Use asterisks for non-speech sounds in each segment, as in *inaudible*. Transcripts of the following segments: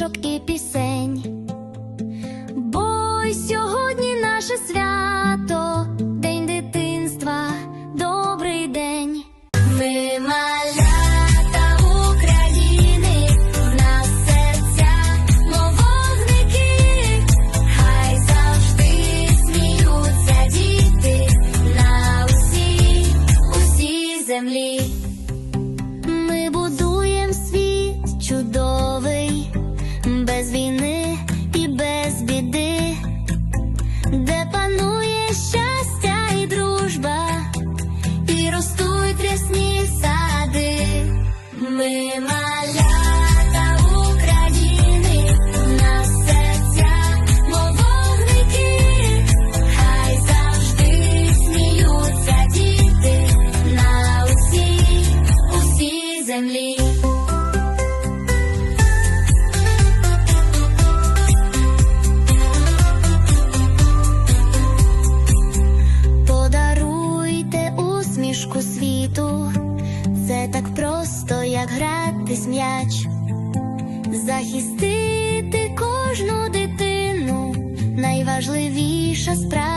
shock, keep you safe. me як гратись м'яч, захистити кожну дитину найважливіша справа.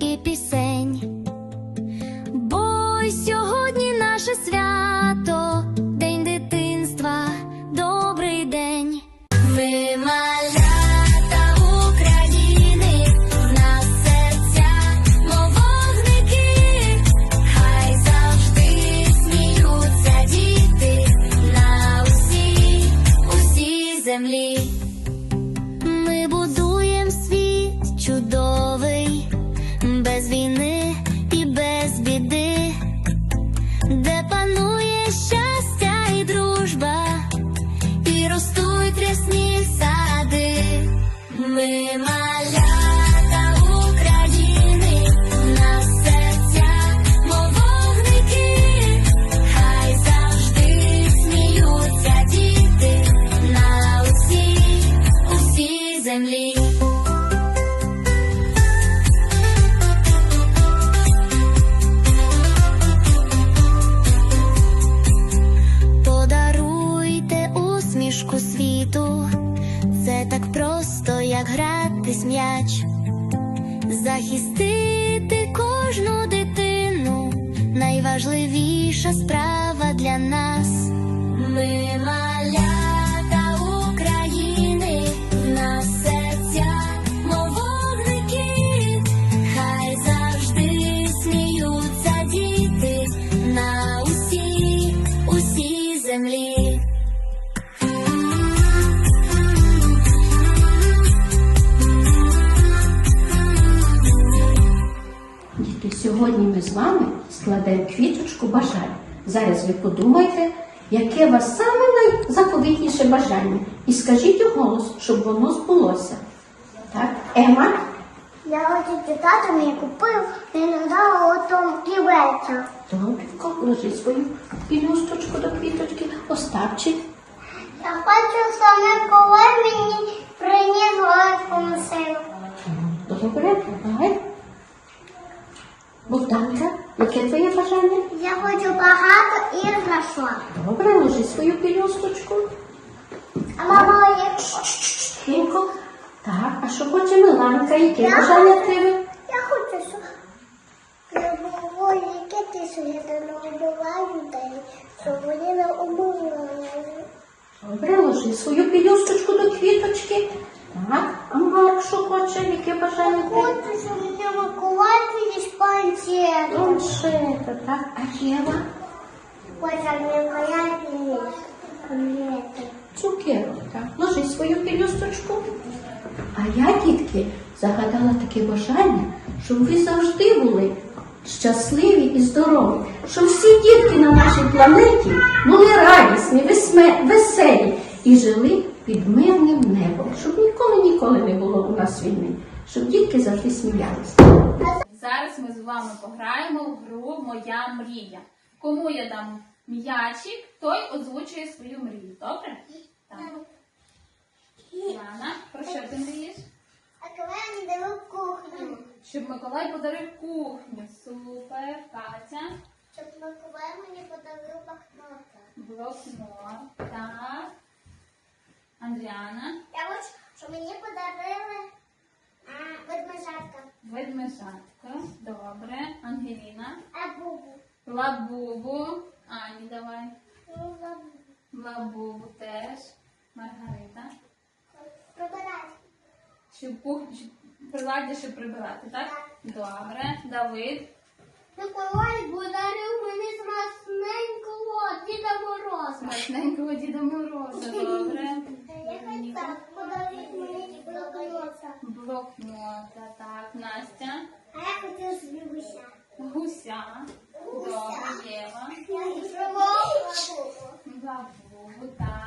І пісень. Бо сьогодні наше свято, рясні сади. Ми малята м'яч, захистити Діти, сьогодні ми з вами складемо квіточку бажань. Зараз ви подумайте, яке у вас саме найзаповітніше бажання. І скажіть у голос, щоб воно збулося. Так, Ема, Я хочу тато мені купив отом ківеця. добренько, ложи свою пілюсточку до квіточки. Остапчик, Я хочу саме коли мені приніс велику машину. добре, давай. Богданка, яке твоє бажання? Я хочу багато іграшок. Добре, ложи свою пілюсточку. А мама є. Тихенько. Так, а що хоче Миланка? Яке Я бажання хочу- тебе? Я хочу, щоб я було яке ти що я не людей, щоб вони не убивали. Добре, ложи свою пілюсточку до квіточки. Так, а що хоче? Яке бажання? тебе? Хочу, щоб мені Миколай приніс панчет. Планшета, так, а Єва? Щоб Миколай приніс конфети. Цукерок, так. Ложи свою пілюсточку. А я, дітки, загадала таке бажання, щоб ви завжди були щасливі і здорові, щоб всі дітки на нашій планеті були радісні, веселі і жили під мирним небом, щоб ніколи ніколи не було у нас війни, щоб дітки завжди сміялися. Зараз ми з вами пограємо в гру Моя мрія. Кому я дам м'ячик, той озвучує свою мрію. Добре? Так. Яна, про що ти мрієш? А коли я не даю кухню, Щоб Миколай подарив кухню. Супер, Катя. щоб Миколай мені подарив блокнота. Блокнот. Так. Андріана. Я хочу, щоб мені подарили ведмежатка. Ведмежатка. Добре. Ангеліна. А бубу. Лабубу. Ані, давай. Ну, забув. Лабубу теж. Маргарита. Прибирати. Щоб приладдя, щоб прибирати, так? Так. Добре. Давид. Миколай подарив мені смачненького Діда Мороза. Смачненького Діда Мороза. Добре. *laughs* Я подарить мені блокнота. Блокнота, так. Настя. А я хотіла собі гуся. Гуся. Добре. Єва. Я хочу бабу. Бабу, так.